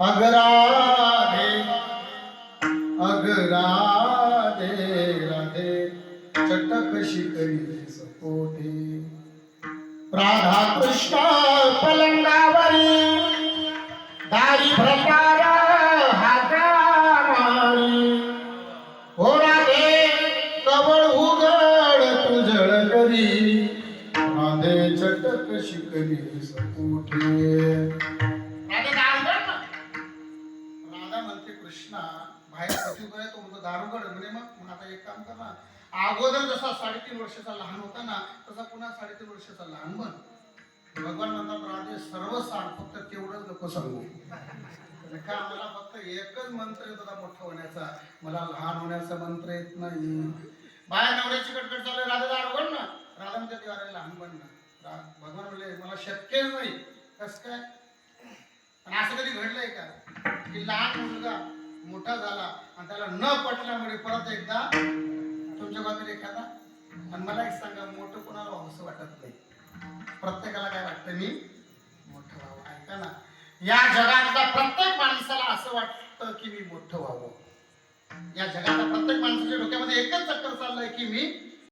अगराधे अगराधे राधे चटक शिकली सपोटे. राधा कृष्ण पलंगावरी दारी प्रकार हाका मारी. हो राधे कवळ उघड तुझळ करी. राधे चटक शिकली सपोटे. कृष्णा बाहेर सचिवकडे तो म्हणतो दारुगड म्हणे मग. मग आता एक काम कर ना अगोदर जसा साडेतीन वर्षाचा लहान होता ना तसा पुन्हा साडेतीन वर्षाचा लहान बन. भगवान म्हणतात राधे सर्व सांग फक्त तेवढंच नको सांगू. म्हणजे का मला फक्त एकच मंत्र येत होता मोठा होण्याचा. मला लहान होण्याचा मंत्र येत नाही. बाया नवऱ्याची कटकट चालू राधा दारुगड ना. राधा म्हणते "ती लहान बन ना. भगवान म्हणले मला शक्य नाही. कस काय? आणि असं कधी घडलंय का? की लहान मुलगा मोठा झाला आणि त्याला न पटल्यामुळे परत एकदा तुमच्या बाबतीत एखादा. आणि मला एक सांगा मोठं कोणाला व्हावंसं वाटत नाही. प्रत्येकाला काय वाटतं? मी मोठं व्हावं. ऐका ना. या जगातल्या प्रत्येक माणसाला असं वाटतं की मी मोठं व्हावं. या जगातल्या प्रत्येक माणसाच्या